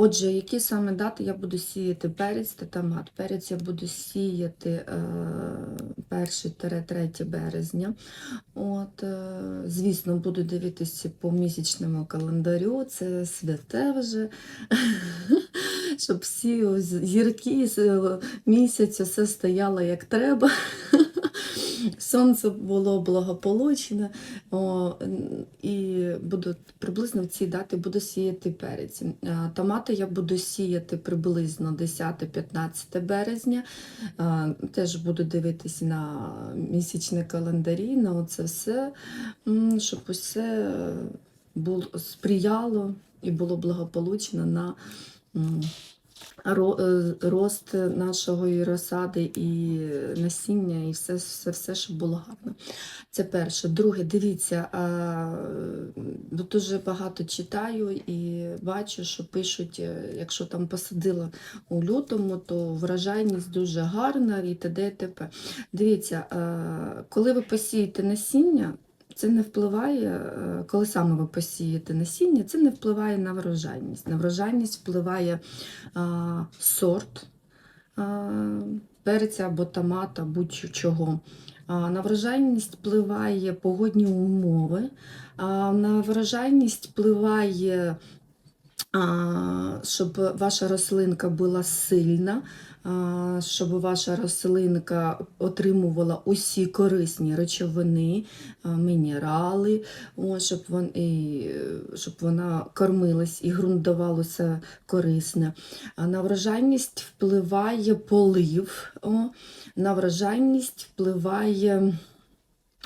Отже, які саме дати я буду сіяти перець та томат? Перець я буду сіяти е, 1-3 березня. От, е, звісно, буду дивитися по місячному календарю, це святе вже, щоб всі зірки е, місяця все стояло як треба. Сонце було благополучне, о, і буду приблизно в ці дати буду сіяти перець. Томати я буду сіяти приблизно 10-15 березня. Теж буду дивитися на місячні календарі, на оце все, щоб усе було сприяло і було благополучно на. Е, рост нашого і розсади, і насіння, і все, все, все, щоб було гарно. Це перше. Друге, дивіться, бо дуже багато читаю і бачу, що пишуть, е, якщо там посадила у лютому, то вражайність дуже гарна і т.д. і т.п. Дивіться, коли ви посієте насіння, це не впливає, е, коли саме ви посієте насіння, це не впливає на врожайність. На врожайність впливає а, сорт а, перця або томата, будь-чого. На врожайність впливає погодні умови, на врожайність впливає, щоб ваша рослинка була сильна, щоб ваша рослинка отримувала усі корисні речовини, мінерали, щоб, вон, і, щоб вона кормилась і ґрунт корисне. На врожайність впливає полив, на врожайність впливає.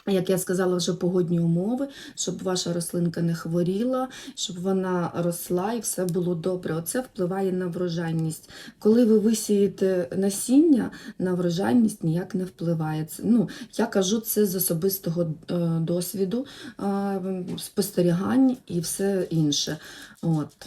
Як я сказала, вже погодні умови, щоб ваша рослинка не хворіла, щоб вона росла і все було добре. Оце впливає на врожайність. Коли ви висієте насіння, на врожайність ніяк не впливає. Ну, я кажу це з особистого е, досвіду, спостерігань і все інше. От.